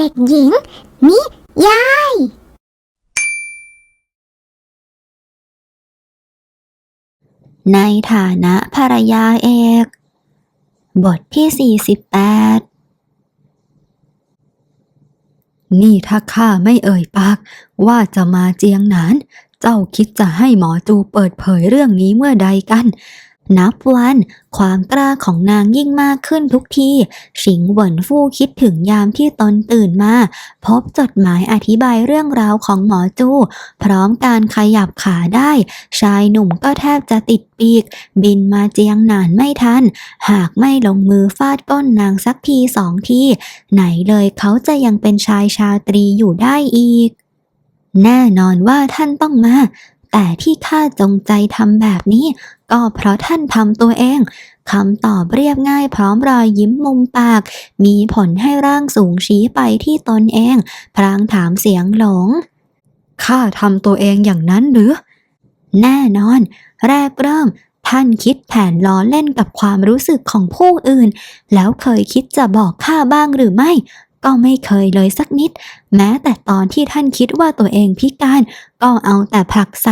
เด็กหญิง นิยาย ในฐานะภรรยาเอก บทที่ 48 นี่ถ้าข้าไม่เอ่ยปาก ว่าจะมาเจียงหนาน เจ้าคิดจะให้หมอจูเปิดเผยเรื่องนี้เมื่อใดกัน นับวัน ความกล้าของนางยิ่งมากขึ้นทุกที สิงเหวินฟู่คิดถึงยามที่ตนตื่นมา พบจดหมายอธิบายเรื่องราวของหมอจู พร้อมการขยับขาได้ ชายหนุ่มก็แทบจะติดปีก บินมาเจียงหนานไม่ทัน หากไม่ลงมือฟาดก้นนางสักทีสองที ไหนเลยเขาจะยังเป็นชายชาตรีอยู่ได้อีกแน่นอนว่าท่านต้องมา แต่ที่ข้าจงใจทำแบบนี้ ก็เพราะท่านทำตัวเองคำตอบเรียบง่ายพร้อมรอยยิ้มมุมปาก มีผลให้ร่างสูงชี้ไปที่ตนเอง พรางถามเสียงหลง ข้าทำตัวเองอย่างนั้นหรือ แน่นอน แรกเริ่ม ท่านคิดแผนล้อเล่นกับความรู้สึกของผู้อื่น แล้วเคยคิดจะบอกข้าบ้างหรือไม่ ก็ไม่เคยเลยสักนิด แม้แต่ตอนที่ท่านคิดว่าตัวเองพิการ ก็เอาแต่ผลักไส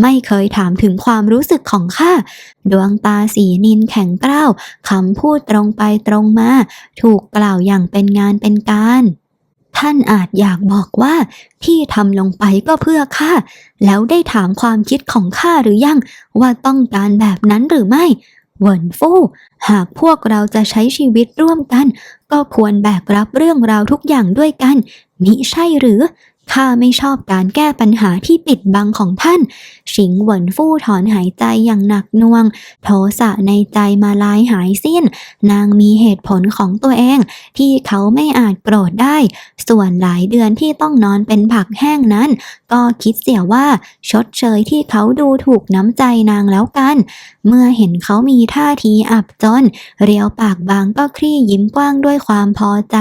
ไม่เคยถามถึงความรู้สึกของข้า ดวงตาสีนินแข็งกร้าวคำพูดตรงไปตรงมา ถูกกล่าวอย่างเป็นงานเป็นการท่านอาจอยากบอกว่าที่ทำลงไปก็เพื่อข้าแล้วได้ถามความคิดของข้าหรือยัง ว่าต้องการแบบนั้นหรือไม่ เวินฟู่หากพวกเราจะใช้ชีวิตร่วมกัน ก็ควรแบกรับเรื่องราวทุกอย่างด้วยกันมิใช่หรือ ข้าไม่ชอบการแก้ปัญหาที่ปิดบังของท่านชิงหวนฟู่ถอนหายใจอย่างหนักหน่วง โทสะในใจมาลายหายสิ้น นางมีเหตุผลของตัวเอง ที่เขาไม่อาจโกรธได้ ส่วนหลายเดือนที่ต้องนอนเป็นผักแห้งนั้น ก็คิดเสียว่าชดเชยที่เขาดูถูกน้ำใจนางแล้วกัน เมื่อเห็นเขามีท่าทีอับจน เรียวปากบางก็คลี่ยิ้มกว้างด้วยความพอใจ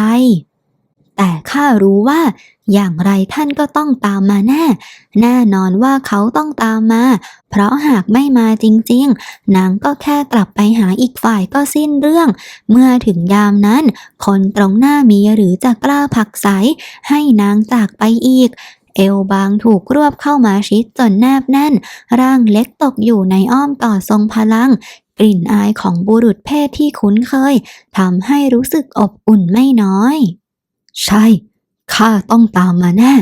แต่ข้ารู้ว่า อย่างไรท่านก็ต้องตามมาแน่ แน่นอนว่าเขาต้องตามมา เพราะหากไม่มาจริงๆ นางก็แค่กลับไปหาอีกฝ่ายก็สิ้นเรื่อง เมื่อถึงยามนั้น คนตรงหน้ามีหรือจะกล้าผักไสให้นางจากไปอีกเอวบางถูกรวบเข้ามาชิดจนแนบแน่น ร่างเล็กตกอยู่ในอ้อมกอดทรงพลัง กลิ่นอายของบุรุษเพศที่คุ้นเคยทำให้รู้สึกอบอุ่นไม่น้อย ใช่ ข้าต้องตามมาแน่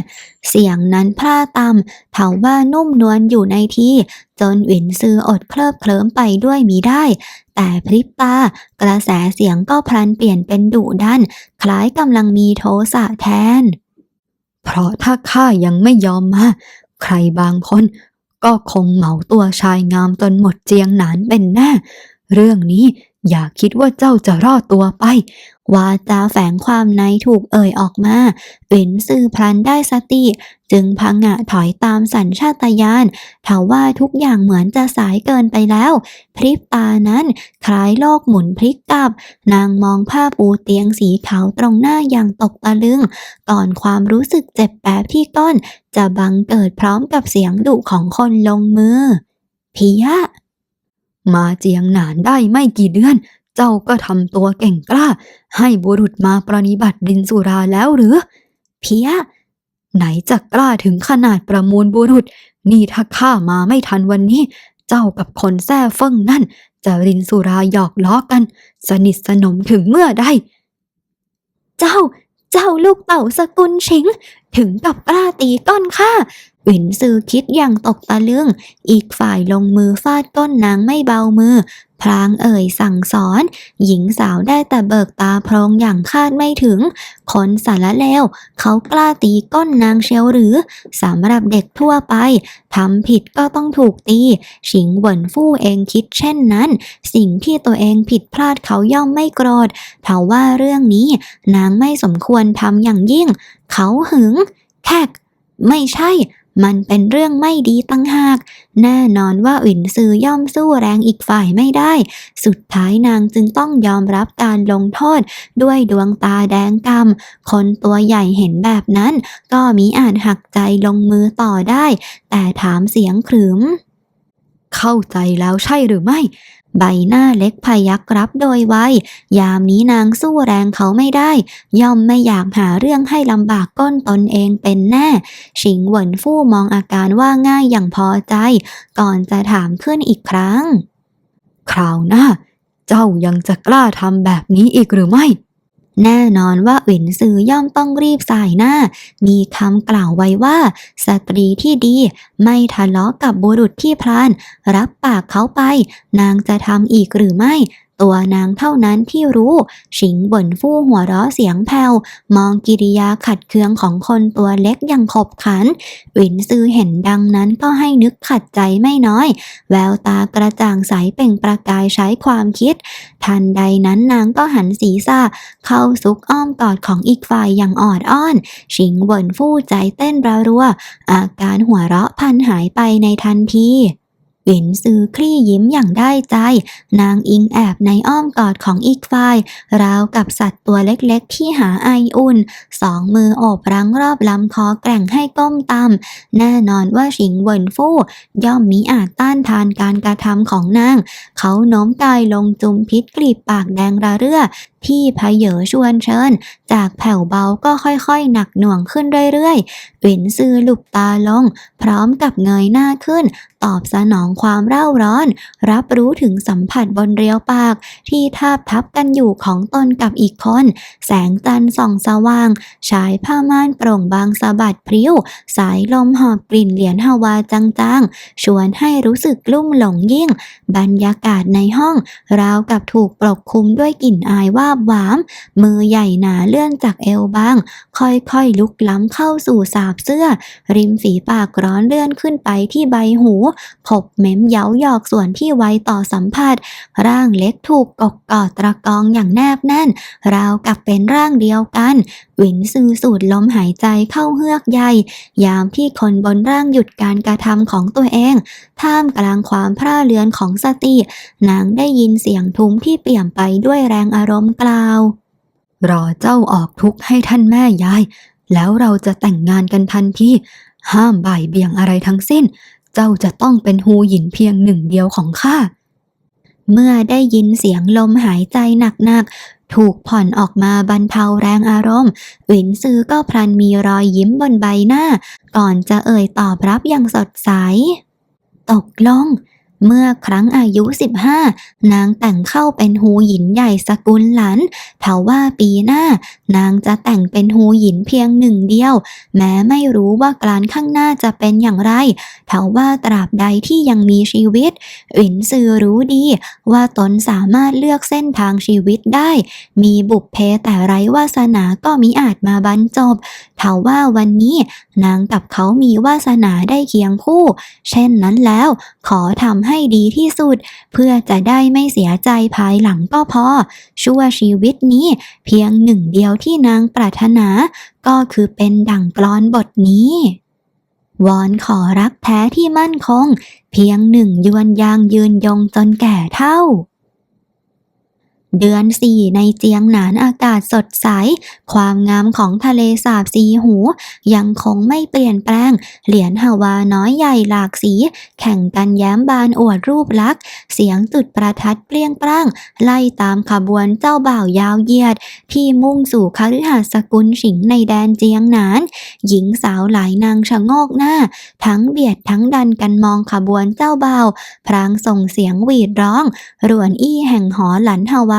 เสียงนั้นพร่าต่ำเถาว่านุ่มนวลอยู่ในที่ จนหวินซืออดเคลิบเคลิ้มไปด้วยมิได้ แต่พริบตากระแสเสียงก็พลันเปลี่ยนเป็นดุดัน คล้ายกำลังมีโทสะแทน เพราะถ้าข้ายังไม่ยอมมาใครบางคนก็คงเหมาตัวชายงามจนหมดเจียงหนานเป็นแน่ เรื่องนี้ อย่าคิดว่าเจ้าจะรอดตัวไป วาจาแฝงความในถูกเอ่ยออกมาหวินซือพลันได้สติ จึงพังงะถอยตามสัญชาตญาณทว่าทุกอย่างเหมือนจะสายเกินไปแล้ว พริบตานั้นคล้ายโลกหมุนพลิกกลับ นางมองผ้าปูเตียงสีขาวตรงหน้าอย่างตกตะลึง ก่อนความรู้สึกเจ็บแปบที่ก้น จะบังเกิดพร้อมกับเสียงดุของคนลงมือพิยะ มาเจียงหนานได้ไม่กี่เดือน เจ้าก็ทำตัวเก่งกล้า ให้บุรุษมาปรนิบัติดินสุราแล้วหรือ เพี้ย ไหนจะกล้าถึงขนาดประมูลบุรุษ นี่ถ้าข้ามาไม่ทันวันนี้ เจ้ากับคนแท้เฟิ่งนั่น จะรินสุราหยอกล้อกัน สนิทสนมถึงเมื่อใด เจ้า เจ้าลูกเต่าสกุลชิง ถึงกับกล้าตีก้นข้าหวินซือคิดอย่างตกตะลึง อีกฝ่ายลงมือฟาดก้นนางไม่เบามือ พลางเอ่ยสั่งสอน หญิงสาวได้แต่เบิกตาโพรงอย่างคาดไม่ถึง คนสารเลวเขากล้าตีก้นนางเชียวหรือสำหรับเด็กทั่วไปทำผิดก็ต้องถูกตี ชิงเหวินฟู่เองคิดเช่นนั้น สิ่งที่ตัวเองผิดพลาดเขาย่อมไม่โกรธเทว่าเรื่องนี้ นางไม่สมควรทำอย่างยิ่ง เขาหึงแขกไม่ใช่ มันเป็นเรื่องไม่ดีตั้งหาก แน่นอนว่าอินซือย่อมสู้แรงอีกฝ่ายไม่ได้ สุดท้ายนางจึงต้องยอมรับการลงโทษ ด้วยดวงตาแดงกำคนตัวใหญ่เห็นแบบนั้น ก็มีอาจหักใจลงมือต่อได้ แต่ถามเสียงขรึม เข้าใจแล้วใช่หรือไม่ ใบหน้าเล็กพยักรับโดยไวยามนี้นางสู้แรงเขาไม่ได้ ย่อมไม่อยากหาเรื่องให้ลำบากก้นตนเองเป็นแน่ ชิงเหวินฟู่มองอาการว่าง่ายอย่างพอใจ ก่อนจะถามขึ้นอีกครั้ง คราวหน้า เจ้ายังจะกล้าทำแบบนี้อีกหรือไม่ แน่นอนว่าหวินซือย่อมต้องรีบสายหน้า มีคำกล่าวไว้ว่า สตรีที่ดีไม่ทะเลาะกับบุรุษที่พลาน รับปากเขาไป นางจะทำอีกหรือไม่ ตัวนางเท่านั้นที่รู้ชิงบ่นฟู่หัวเราะเสียงแผ่วมองกิริยาขัดเคืองของคนตัวเล็กอย่างขบขันหวินซือเห็นดังนั้นก็ให้นึกขัดใจไม่น้อย แววตากระจ่างใสเปล่งประกายใช้ความคิด ทันใดนั้นนางก็หันศีรษะเข้าซุกอ้อมกอดของอีกฝ่ายอย่างออดอ้อนชิงเหวินฟู่ใจเต้นระรัว อาการหัวเราะพันหายไปในทันที หวินซือคลี่ยิ้มอย่างได้ใจ นางอิงแอบในอ้อมกอดของอีกฝ่าย ราวกับสัตว์ตัวเล็กๆ ที่หาไออุ่น สองมือโอบรั้งรอบลำคอแกร่งให้ก้มต่ำแน่นอนว่าชิงเวินฟู่ย่อมมิอาจต้านทานการกระทำของนาง เขาโน้มกายลงจุมพิษกลีบปากแดงระเรื่อที่พเยอชวนเชิญ จากแผ่วเบาก็ค่อยๆ หนักหน่วงขึ้นเรื่อยๆ หวินซือหลุบตาลง พร้อมกับเงยหน้าขึ้น ตอบสนองความเร่าร้อน รับรู้ถึงสัมผัสบนเรียวปาก ที่ทาบทับกันอยู่ของตนกับอีกคน แสงจันทร์ส่องสว่างฉายผ้าม่านโปร่งบางสะบัดพริ้ว สายลมหอบกลิ่นเหรียญฮาวาจางๆ ชวนให้รู้สึกลุ่มหลงยิ่ง บรรยากาศในห้อง ราวกับถูกปกคลุมด้วยกลิ่นอายว่าบหวาม มือใหญ่หนาเลื่อนจากเอวบาง ค่อยๆลุกล้ำเข้าสู่สาบเสื้อ ริมฝีปากร้อนเลื่อนขึ้นไปที่ใบหูขบเม้มเย้าหยอกส่วนที่ไวต่อสัมผัส ร่างเล็กถูกกกกอดตะกองอย่างแนบแน่น ราวกับเป็นร่างเดียวกัน หวินซือสูดลมหายใจเข้าเฮือกใหญ่ ยามที่คนบนร่างหยุดการกระทำของตัวเอง ท่ามกลางความพร่าเรือนของสติ นางได้ยินเสียงทุ้มที่เปี่ยมไปด้วยแรงอารมณ์กล่าว รอเจ้าออกทุกข์ให้ท่านแม่ยาย แล้วเราจะแต่งงานกันทันทีห้ามบ่ายเบี่ยงอะไรทั้งสิ้น เจ้าจะต้องเป็นฮูหยินเพียงหนึ่งเดียวของข้าเมื่อได้ยินเสียงลมหายใจหนักๆ ถูกผ่อนออกมาบรรเทาแรงอารมณ์หวินซือก็พลันมีรอยยิ้มบนใบหน้า ก่อนจะเอ่ยตอบรับอย่างสดใส ตกลง เมื่อครั้งอายุ 15 นางแต่งเข้าเป็นฮูหยินใหญ่สกุลหลันเทว่าปีหน้านางจะแต่งเป็นฮูหยินเพียงหนึ่งเดียว แม้ไม่รู้ว่าการข้างหน้าจะเป็นอย่างไรเทว่าตราบใดที่ยังมีชีวิตหวินซือรู้ดี ว่าตนสามารถเลือกเส้นทางชีวิตได้ มีบุพเพแต่ไร้วาสนาก็มิอาจมาบรรจบเทว่าวันนี้นางกับเขามีวาสนาได้เคียงคู่ เช่นนั้นแล้ว ขอทำใให้ดีที่สุด เพื่อจะได้ไม่เสียใจภายหลังก็พอ ชั่วชีวิตนี้เพียงหนึ่งเดียวที่นางปรารถนา ก็คือเป็นดั่งกลอนบทนี้วอนขอรักแท้ที่มั่นคง เพียงหนึ่งยวนยางยืนยงจนแก่เท่า เดือนสี่ในเจียงหนานอากาศสดใส ความงามของทะเลสาบสีหู ยังคงไม่เปลี่ยนแปลง เหรียญฮาวาน้อยใหญ่หลากสี แข่งกันแย้มบานอวดรูปลักษ์เสียงจุดประทัดเปรี้ยงปร้าง ไล่ตามขบวนเจ้าบ่าวยาวเหยียด ที่มุ่งสู่คฤหาสกุลฉิงในแดนเจียงหนาน หญิงสาวหลายนางชะโงกหน้า ทั้งเบียดทั้งดันกันมองขบวนเจ้าบ่าว พรางส่งเสียงหวีดร้อง รวนอี้แห่งหอหลันฮาวา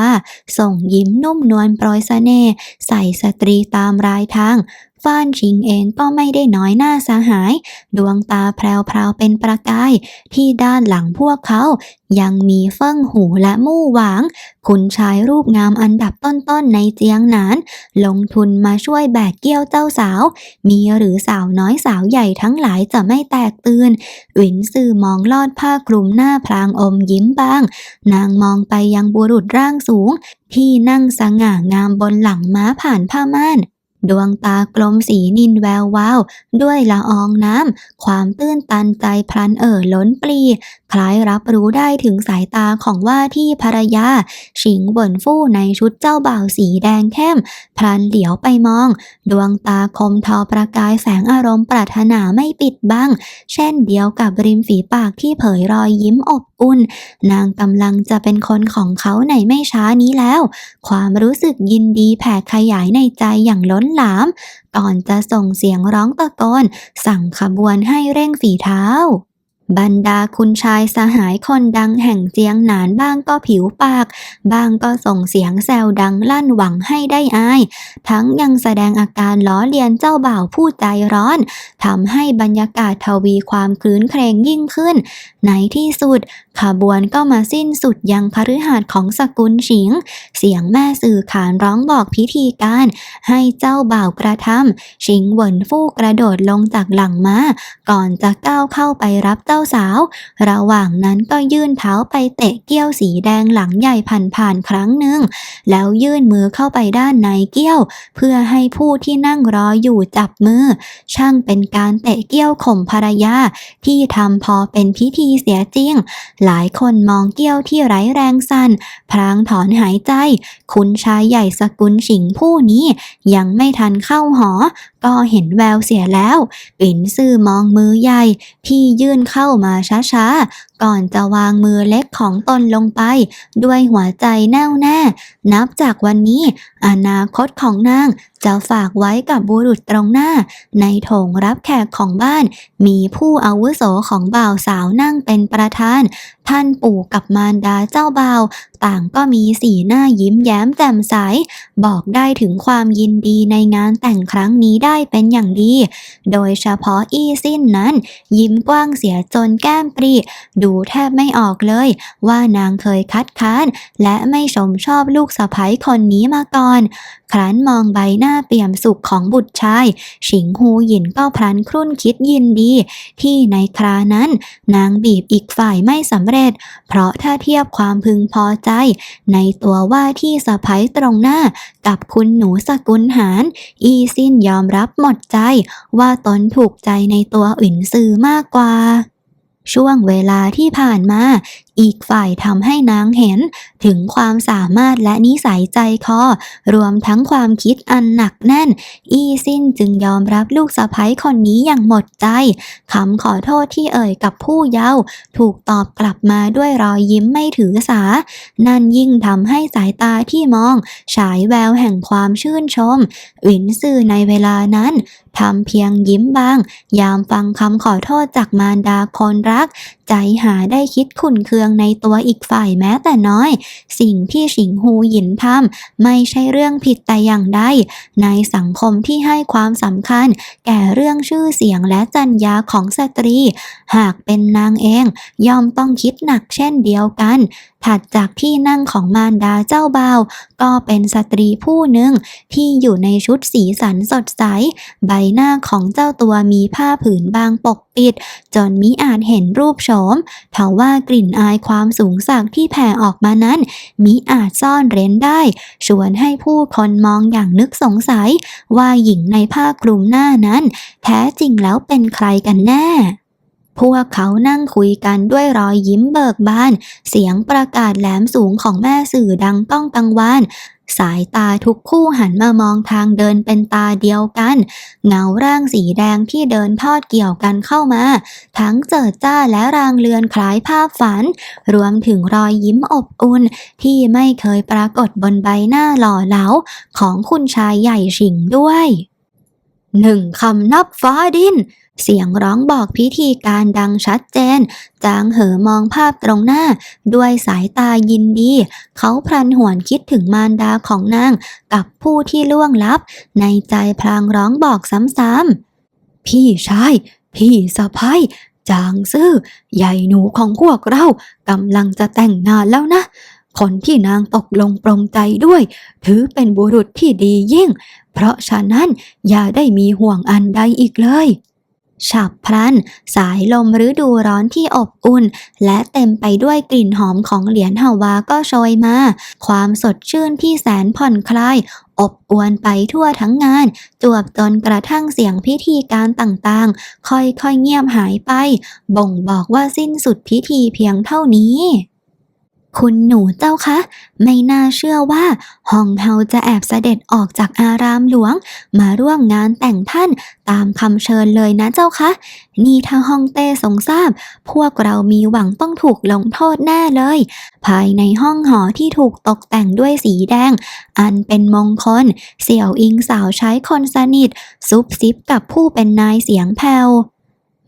ส่งยิ้มนุ่มนวลโปรยเสน่ห์ใส่สตรีตามรายทาง ฟ้านชิงเองก็ไม่ได้น้อยหน้าสาหาย ดวงตาแพรวๆเป็นประกาย ที่ด้านหลังพวกเขา ยังมีเฟิ่งหูและมู่หวาง คุณชายรูปงามอันดับต้นๆในเจียงหนาน ลงทุนมาช่วยแบกเกี้ยวเจ้าสาว มีหรือสาวน้อยสาวใหญ่ทั้งหลายจะไม่แตกตื่นหวินซื่อมองลอดผ้าคลุมหน้าพลางอมยิ้มบ้าง นางมองไปยังบุรุษร่างสูง ที่นั่งสง่างามบนหลังม้าผ่านผ้าม่าน ดวงตากลมสีนินแวววาวด้วยละอองน้ำ ความตื้นตันใจพลันเอ่อล้นปลีคล้ายรับรู้ได้ถึงสายตาของว่าที่ภรรยา ชิงเหวินฟู่ในชุดเจ้าบ่าวสีแดงเข้ม พลันเหลียวไปมอง ดวงตาคมทอประกายแสงอารมณ์ปรารถนาไม่ปิดบัง เช่นเดียวกับริมฝีปากที่เผยรอยยิ้มอบ อุ่น นางกำลังจะเป็นคนของเขาในไม่ช้านี้แล้ว ความรู้สึกยินดีแผ่ขยายในใจอย่างล้นหลาม ก่อนจะส่งเสียงร้องตะโกนสั่งขบวนให้เร่งฝีเท้าบรรดาคุณชายสหายคนดังแห่งเจียงหนานบ้างก็ผิวปาก บ้างก็ส่งเสียงแซวดังลั่นหวังให้ได้อาย ทั้งยังแสดงอาการล้อเลียนเจ้าบ่าวผู้ใจร้อนทำให้บรรยากาศทวีความคลื้นเครงยิ่งขึ้น ในที่สุดขบวนก็มาสิ้นสุดยังคฤหาสของสกุลฉิง เสียงแม่สื่อขานร้องบอกพิธีการ ให้เจ้าบ่าวกระทำชิงเหวินฟู่กระโดดลงจากหลังม้า ก่อนจะก้าวเข้าไปรับเจ้าสาว ระหว่างนั้นก็ยื่นเท้าไปเตะเกี้ยวสีแดงหลังใหญ่ผ่านๆครั้งหนึ่ง แล้วยื่นมือเข้าไปด้านในเกี้ยว เพื่อให้ผู้ที่นั่งรออยู่จับมือ ช่างเป็นการเตะเกี้ยวข่มภรรยาที่ทำพอเป็นพิธีเสียจริงหลายคนมองเกี้ยวที่ไร้แรงสั่น พรางถอนหายใจ คุณชายใหญ่สกุลฉิงผู้นี้ ยังไม่ทันเข้าหอ ก็เห็นแววเสียแล้ว ปิ่นซื่อมองมือใหญ่ที่ยื่นเข้ามาช้าๆ ก่อนจะวางมือเล็กของตนลงไป ด้วยหัวใจแน่วแน่ นับจากวันนี้อนาคตของนางจะฝากไว้กับบุรุษตรงหน้า ในโถงรับแขกของบ้าน มีผู้อาวุโสของบ่าวสาวนั่งเป็นประธาน ท่านปู่กับมารดาเจ้าบ่าว ต่างก็มีสีหน้ายิ้มแย้มแจ่มใส บอกได้ถึงความยินดีในงานแต่งครั้งนี้ได้เป็นอย่างดี โดยเฉพาะอี้สิ้นนั้น ยิ้มกว้างเสียจนแก้มปรี ดูแทบไม่ออกเลย ว่านางเคยคัดค้าน และไม่ชมชอบลูกสะใภ้คนนี้มาก่อน ครั้นมองใบหน้าเปี่ยมสุขของบุตรชาย ฉิงฮูหยินก็พลันครุ่นคิดยินดี ที่ในครานั้น นางบีบอีกฝ่ายไม่สำเร็จเพราะถ้าเทียบความพึงพอใจ ในตัวว่าที่สะพ้ยตรงหน้า กับคุณหนูสกุลหาร อีซินยอมรับหมดใจ ว่าตนถูกใจในตัวอื่นซื่อมากกว่าช่วงเวลาที่ผ่านมา อีกฝ่ายทำให้นางเห็น ถึงความสามารถและนิสัยใจคอ รวมทั้งความคิดอันหนักแน่น อีสิ้นจึงยอมรับลูกสะใภ้คนนี้อย่างหมดใจคำขอโทษที่เอ่ยกับผู้เยาว์ถูกตอบกลับมาด้วยรอยยิ้มไม่ถือสา นั่นยิ่งทำให้สายตาที่มอง ฉายแววแห่งความชื่นชมวินซื่อในเวลานั้นทำเพียงยิ้มบาง ยามฟังคำขอโทษจากมารดาคนรัก ใจหาได้คิดขุนเคืองในตัวอีกฝ่ายแม้แต่น้อย สิ่งที่ฉิงหูหยินทำไม่ใช่เรื่องผิดแต่อย่างใด ในสังคมที่ให้ความสำคัญ แก่เรื่องชื่อเสียงและจรรยาของสตรี หากเป็นนางเอง ย่อมต้องคิดหนักเช่นเดียวกัน ถัดจากที่นั่งของมารดาเจ้าบ่าว ก็เป็นสตรีผู้หนึ่ง ที่อยู่ในชุดสีสันสดใส ใบหน้าของเจ้าตัวมีผ้าผืนบางปกปิด จนมิอาจเห็นรูปโฉมเทว่ากลิ่นอายความสูงสักที่แผ่ออกมานั้น มิอาจซ่อนเร้นได้ ชวนให้ผู้คนมองอย่างนึกสงสัย ว่าหญิงในผ้าคลุมหน้านั้น แท้จริงแล้วเป็นใครกันแน่ พวกเขานั่งคุยกันด้วยรอยยิ้มเบิกบาน เสียงประกาศแหลมสูงของแม่สื่อดังก้องกังวานสายตาทุกคู่หันมามองทางเดินเป็นตาเดียวกัน เงาร่างสีแดงที่เดินทอดเกี่ยวกันเข้ามา ทั้งเจิดจ้าและรางเลือนคล้ายภาพฝัน รวมถึงรอยยิ้มอบอุ่น ที่ไม่เคยปรากฏบนใบหน้าหล่อเหลาของคุณชายใหญ่ฉิงด้วยหนึ่งคำนับฟ้าดิน เสียงร้องบอกพิธีการดังชัดเจน จางเหอมองภาพตรงหน้า ด้วยสายตายินดี เขาพลันหวนคิดถึงมารดาของนาง กับผู้ที่ล่วงลับ ในใจพลางร้องบอกซ้ำๆ พี่ชาย พี่สะพ้ยจางซื่อ ใหญ่หนูของพวกเรากำลังจะแต่งงานแล้วนะคนที่นางตกลงปรงใจด้วย ถือเป็นบุรุษที่ดียิ่ง เพราะฉะนั้นอย่าได้มีห่วงอันใดอีกเลย ฉับพลัน สายลมฤดูร้อนที่อบอุ่น และเต็มไปด้วยกลิ่นหอมของเหรียญฮาวาก็โชยมา ความสดชื่นที่แสนผ่อนคลายอบอวนไปทั่วทั้งงาน จวบจนกระทั่งเสียงพิธีการต่างๆ ค่อยๆเงียบหายไป บ่งบอกว่าสิ้นสุดพิธีเพียงเท่านี้ คุณหนูเจ้าคะ ไม่น่าเชื่อว่าฮองเฮาจะแอบเสด็จออกจากอารามหลวง มาร่วมงานแต่งท่านตามคำเชิญเลยนะเจ้าคะ นี่ถ้าฮองเต้ทรงทราบ พวกเรามีหวังต้องถูกลงโทษแน่เลย ภายในห้องหอที่ถูกตกแต่งด้วยสีแดง อันเป็นมงคล เสี่ยวอิงสาวใช้คนสนิท ซุบซิบกับผู้เป็นนายเสียงแผ่ว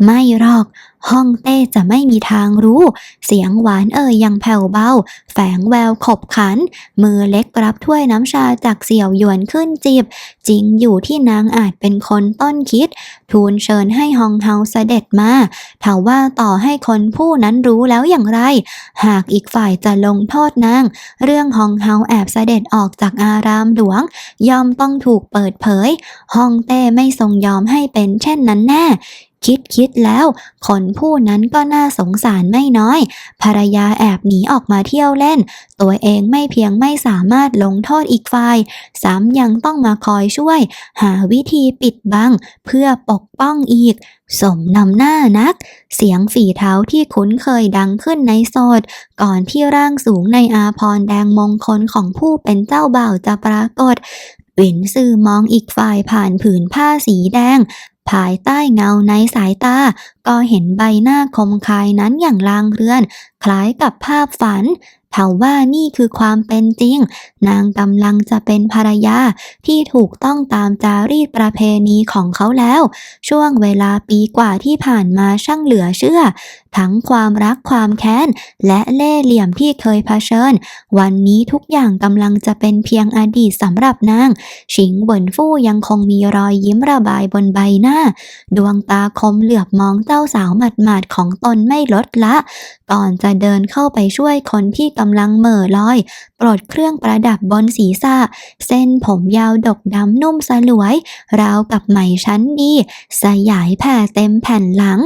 ไม่หรอก ห้องเต้จะไม่มีทางรู้ เสียงหวานเอ่ยยังแผ่วเบา แฝงแววขบขัน มือเล็กรับถ้วยน้ำชาจากเสี่ยวหยวนขึ้นจีบ จริงอยู่ที่นางอาจเป็นคนต้นคิด ทูลเชิญให้ฮองเฮาเสด็จมาถาว่าต่อให้คนผู้นั้นรู้แล้วอย่างไร หากอีกฝ่ายจะลงโทษนาง เรื่องฮองเฮาแอบเสด็จออกจากอารามหลวง ย่อมต้องถูกเปิดเผย ฮองเต้ไม่ทรงยอมให้เป็นเช่นนั้นแน่ คิดคิดแล้ว คนผู้นั้นก็น่าสงสารไม่น้อย ภรรยาแอบหนีออกมาเที่ยวเล่น ตัวเองไม่เพียงไม่สามารถลงโทษอีกฝ่าย ซ้ำยังต้องมาคอยช่วย หาวิธีปิดบัง เพื่อปกป้องอีก สมนำหน้านัก เสียงฝีเท้าที่คุ้นเคยดังขึ้นในโสด ก่อนที่ร่างสูงในอาพรแดงมงคลของผู้เป็นเจ้าบ่าวจะปรากฏหวินซือมองอีกฝ่ายผ่านผืนผ้าสีแดง ภายใต้เงาในสายตา ก็เห็นใบหน้าคมคายนั้นอย่างลางเรือน คล้ายกับภาพฝันเท่าว่านี่คือความเป็นจริง นางกำลังจะเป็นภรรยาที่ถูกต้องตามจารีตประเพณีของเขาแล้ว ช่วงเวลาปีกว่าที่ผ่านมาช่างเหลือเชื่อ ทั้งความรักความแค้น และเล่ห์เหลี่ยมที่เคยเผชิญ วันนี้ทุกอย่างกำลังจะเป็นเพียงอดีตสำหรับนาง ชิงเหวินฟู่ยังคงมีรอยยิ้มระบายบนใบหน้า ดวงตาคมเหลือบมองเจ้าสาวหมาดๆของตนไม่ลดละ ก่อนจะเดินเข้าไปช่วยคนที่กำลังเหม่อลอย ปลดเครื่องประดับบนศีรษะ เส้นผมยาวดกดำนุ่มสลวย ราวกับไหมชั้นดี สยายแผ่เต็มแผ่นหลัง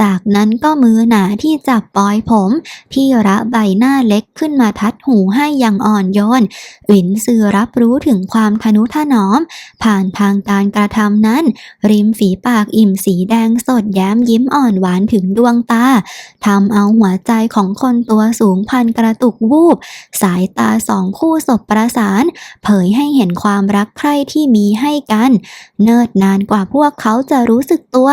จากนั้นก็มือหนาที่จับปลอยผมที่ระใบหน้าเล็กขึ้นมาทัดหูให้อย่างอ่อนโยนหวินซือรับรู้ถึงความทนุถนอม ผ่านทางการกระทำนั้น ริมฝีปากอิ่มสีแดงสดแย้มยิ้มอ่อนหวานถึงดวงตาทำเอาหัวใจของคนตัวสูงพันกระตุกวูบ สายตาสองคู่สบประสาน เผยให้เห็นความรักใคร่ที่มีให้กัน เนิ่นนานกว่าพวกเขาจะรู้สึกตัว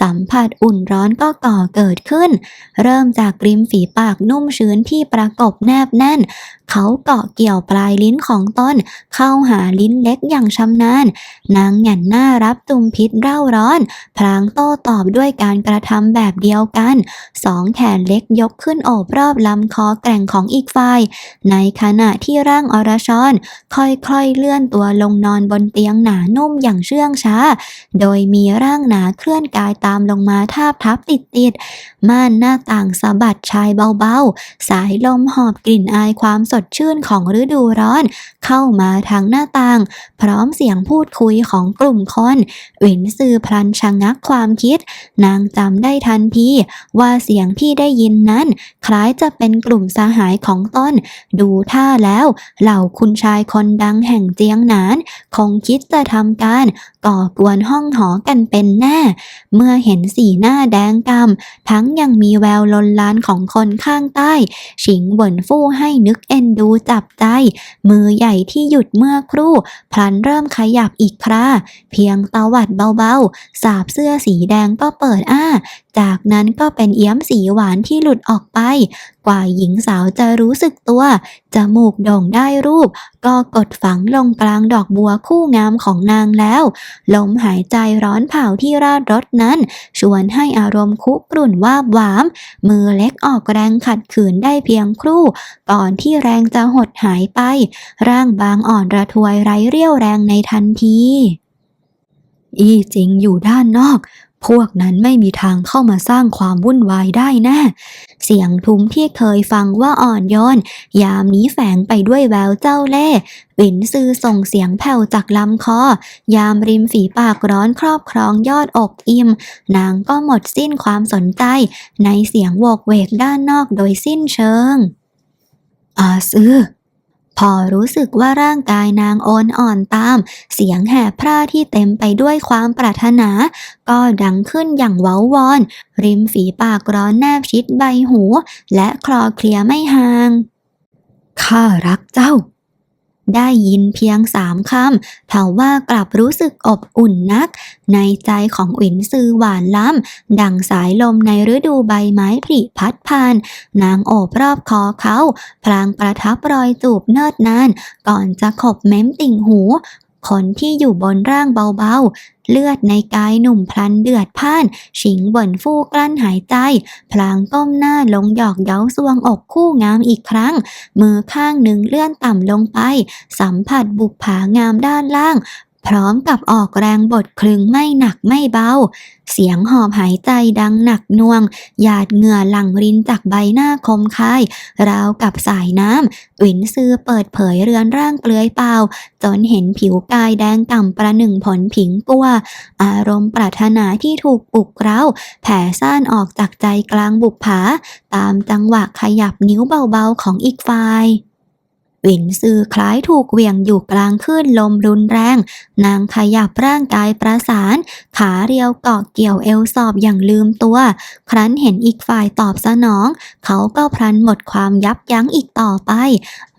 สัมผัสอุ่นร้อนก็ก่อเกิดขึ้นเริ่มจากริมฝีปากนุ่มชื้นที่ประกบแนบแน่น เขาเกาะเกี่ยวปลายลิ้นของต้นเข้าหาลิ้นเล็กอย่างชำนาญ นางหง่นหน้ารับจุมพิษเร่าร้อน พลางโต้ตอบด้วยการกระทำแบบเดียวกัน สองแขนเล็กยกขึ้นโอบรอบลำคอแกร่งของอีกฝ่าย ในขณะที่ร่างอรชรค่อยๆเลื่อนตัวลงนอนบนเตียงหนานุ่มอย่างเชื่องช้า โดยมีร่างหนาเคลื่อนกายตามลงมาทาบทับติดๆม่านหน้าต่างสะบัดชายเบาๆ สายลมหอบกลิ่นอายความสดชื่นของฤดูร้อน เข้ามาทางหน้าต่าง พร้อมเสียงพูดคุยของกลุ่มคนหวินซือพลันชะงักความคิด นางจำได้ทันทีว่าเสียงที่ได้ยินนั้น คล้ายจะเป็นกลุ่มสหายของต้น ดูท่าแล้วเหล่าคุณชายคนดังแห่งเจียงหนาน คงคิดจะทำการก่อกวนห้องหอกันเป็นแน่ เมื่อเห็นสีหน้าแดงกำทั้งยังมีแววลนลานของคนข้างใต้ชิงเหวินฟู่ให้นึกเอ็นดูจับใจ มือใหญ่ที่หยุดเมื่อครู่ พลันเริ่มขยับอีกครา เพียงตวัดเบาๆ สาบเสื้อสีแดงก็เปิดอ้า จากนั้นก็เป็นเอี้ยมสีหวานที่หลุดออกไป กว่าหญิงสาวจะรู้สึกตัว จมูกโด่งได้รูป ก็กดฝังลงกลางดอกบัวคู่งามของนางแล้ว ลมหายใจร้อนเผาที่ราดรถนั้น ชวนให้อารมณ์คุกรุ่นวาบหวาม มือเล็กออกแรงขัดขืนได้เพียงครู่ ก่อนที่แรงจะหดหายไป ร่างบางอ่อนระทวยไร้เรี่ยวแรงในทันที อีจริงอยู่ด้านนอก พวกนั้นไม่มีทางเข้ามาสร้างความวุ่นวายได้แน่เสียงทุ้มที่เคยฟังว่าอ่อนโยนยามนี้แฝงไปด้วยแววเจ้าเล่ห์หวินซือส่งเสียงแผ่วจากลำคอ ยามริมฝีปากร้อนครอบครองยอดอกอิ่ม นางก็หมดสิ้นความสนใจ ในเสียงโวกเวกด้านนอกโดยสิ้นเชิงอาซือ พอรู้สึกว่าร่างกายนางโอนอ่อนตาม เสียงแห่พร่าที่เต็มไปด้วยความปรารถนา ก็ดังขึ้นอย่างเว้าวอน ริมฝีปากร้อนแนบชิดใบหู และคลอเคลียไม่ห่าง ข้ารักเจ้า ได้ยินเพียงสามคำเทว่ากลับรู้สึกอบอุ่นนัก ในใจของอินซือหวานล้ำ ดังสายลมในฤดูใบไม้ผลิพัดผ่าน นางโอบรอบคอเขา พลางประทับรอยจูบเนิดนาน ก่อนจะขบเม้มติ่งหู คนที่อยู่บนร่างเบาๆ เลือดในกายหนุ่มพลันเดือดพ่าน ฉิงบ่นฟู่กลั้นหายใจ พลางก้มหน้าลงหยอกเย้าสวงอกคู่งามอีกครั้ง มือข้างหนึ่งเลื่อนต่ำลงไป สัมผัสบุกผางามด้านล่าง พร้อมกับออกแรงบทคลึงไม่หนักไม่เบา เสียงหอบหายใจดังหนักน่วง หยาดเหงื่อหลั่งรินจากใบหน้าคมคาย ราวกับสายน้ำหวินซือเปิดเผยเรือนร่างเปลือยเปล่า จนเห็นผิวกายแดงก่ำประหนึ่งผลผิงกัว อารมณ์ปรารถนาที่ถูกปลุกเร้า แผ่ซ่านออกจากใจกลางบุปผา ตามจังหวะขยับนิ้วเบาๆของอีกฝ่าย วินซือคล้ายถูกเหวี่ยงอยู่กลางคลื่นลมรุนแรง นางขยับร่างกายประสาน ขาเรียวเกาะเกี่ยวเอวสอบอย่างลืมตัว ครั้นเห็นอีกฝ่ายตอบสนอง เขาก็พลันหมดความยับยั้งอีกต่อไป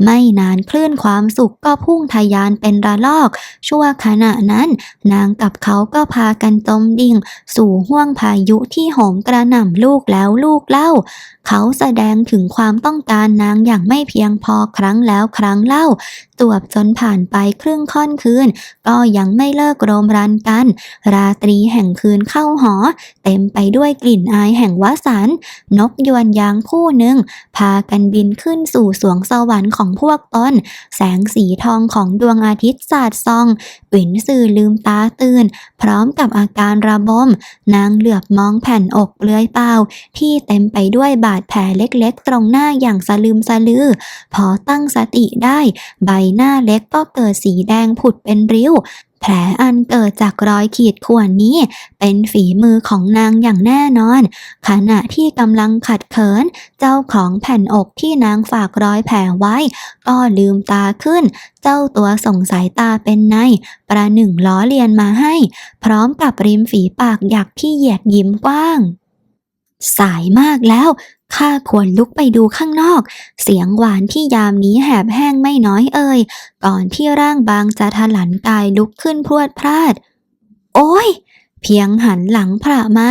ไม่นานคลื่นความสุขก็พุ่งทะยานเป็นระลอก ชั่วขณะนั้น นางกับเขาก็พากันจมดิ่ง สู่ห้วงพายุที่โหมกระหน่ำลูกแล้วลูกเล่า เขาแสดงถึงความต้องการนางอย่างไม่เพียงพอครั้งแล้วครั้งเล่าจวบจนผ่านไปครึ่งค่อนคืน ก็ยังไม่เลิกโรมรันกัน ราตรีแห่งคืนเข้าหอ เต็มไปด้วยกลิ่นอายแห่งวสันต์นกยวนยางคู่หนึ่ง พากันบินขึ้นสู่สวงสวรรค์ของพวกตนแสงสีทองของดวงอาทิตย์สาดส่องหวินสื่อลืมตาตื่น พร้อมกับอาการระบม นางเหลือบมองแผ่นอกเปลือยเปล่า ที่เต็มไปด้วยบาดแผลเล็กๆ ตรงหน้าอย่างสลืมสลือ พอตั้งสติได้ ใบหน้าเล็กก็เกิดสีแดงผุดเป็นริ้ว แผลอันเกิดจากรอยขีดข่วนนี้ เป็นฝีมือของนางอย่างแน่นอน ขณะที่กำลังขัดเขิน เจ้าของแผ่นอกที่นางฝากรอยแผลไว้ ก็ลืมตาขึ้น เจ้าตัวส่งสายตาเป็นใน ประหนึ่งล้อเลียนมาให้ พร้อมกับริมฝีปากหยักที่เหยียดยิ้มกว้าง สายมากแล้ว ข้าควรลุกไปดูข้างนอก เสียงหวานที่ยามนี้แหบแห้งไม่น้อยเอ่ย ก่อนที่ร่างบางจะทะลันกายลุกขึ้นพรวดพลาด โอ้ย เพียงหันหลังพระมา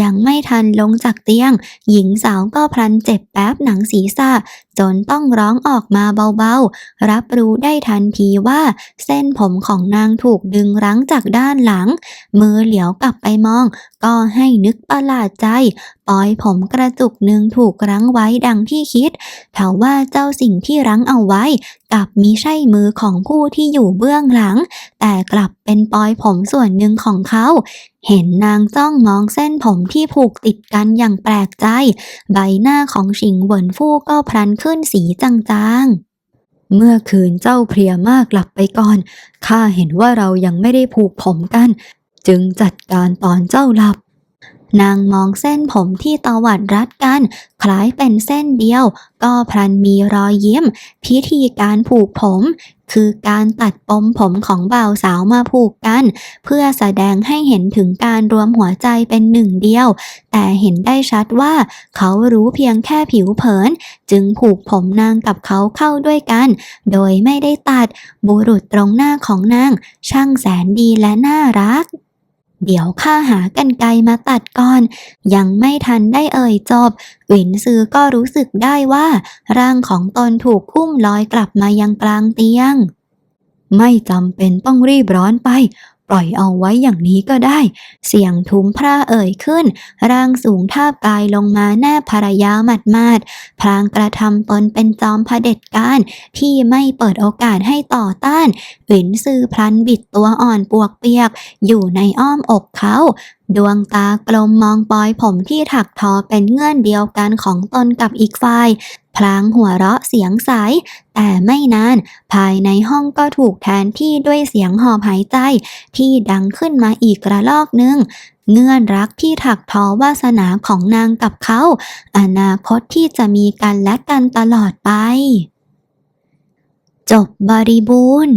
ยังไม่ทันลงจากเตียง หญิงสาวก็พลันเจ็บแป๊บหนังศีรษะจนต้องร้องออกมาเบาๆ รับรู้ได้ทันทีว่า เส้นผมของนางถูกดึงรั้งจากด้านหลัง มือเหลียวกลับไปมอง ก็ให้นึกประหลาดใจ ปล่อยผมกระจุกหนึ่งถูกรั้งไว้ดังที่คิดเถาว่าเจ้าสิ่งที่รั้งเอาไว้กลับมิใช่มือของผู้ที่อยู่เบื้องหลัง แต่กลับเป็นปลอยผมส่วนหนึ่งของเขา เห็นนางจ้องมองเส้นผมที่ผูกติดกันอย่างแปลกใจ ใบหน้าของฉิงเหวินฟู่ก็พลันขึ้นสีจางๆเมื่อคืนเจ้าเพลียมากหลับไปก่อน ข้าเห็นว่าเรายังไม่ได้ผูกผมกัน จึงจัดการตอนเจ้าหลับ นางมองเส้นผมที่ตวัดรัดกัน คล้ายเป็นเส้นเดียว ก็พลันมีรอยยิ้ม พิธีการผูกผม คือการตัดปมผมของบ่าวสาวมาผูกกัน เพื่อแสดงให้เห็นถึงการรวมหัวใจเป็นหนึ่งเดียว แต่เห็นได้ชัดว่า เขารู้เพียงแค่ผิวเผิน จึงผูกผมนางกับเขาเข้าด้วยกัน โดยไม่ได้ตัดบุรุษตรงหน้าของนาง ช่างแสนดีและน่ารัก เดี๋ยวข้าหากันไกมาตัดก่อน ยังไม่ทันได้เอ่ยจบหวินซือก็รู้สึกได้ว่า ร่างของตนถูกอุ้มลอยกลับมายังกลางเตียง ไม่จำเป็นต้องรีบร้อนไป ปล่อยเอาไว้อย่างนี้ก็ได้ เสียงทุ้มพระเอ่ยขึ้น ร่างสูงทาบกายลงมาแนบภรรยาหมัดมาดพลางกระทำตนเป็นจอมเผด็จการที่ไม่เปิดโอกาสให้ต่อต้านหวินซือพลันบิดตัวอ่อนปวกเปียก อยู่ในอ้อมอกเขาดวงตากลมมองปลอยผมที่ถักทอเป็นเงื่อนเดียวกันของตนกับอีกฝ่าย พลางหัวเราะเสียงใส แต่ไม่นาน ภายในห้องก็ถูกแทนที่ด้วยเสียงหอบหายใจ ที่ดังขึ้นมาอีกระลอกหนึ่งเงื่อนรักที่ถักทอวาสนาของนางกับเขา อนาคตที่จะมีกันและกันตลอดไป จบบริบูรณ์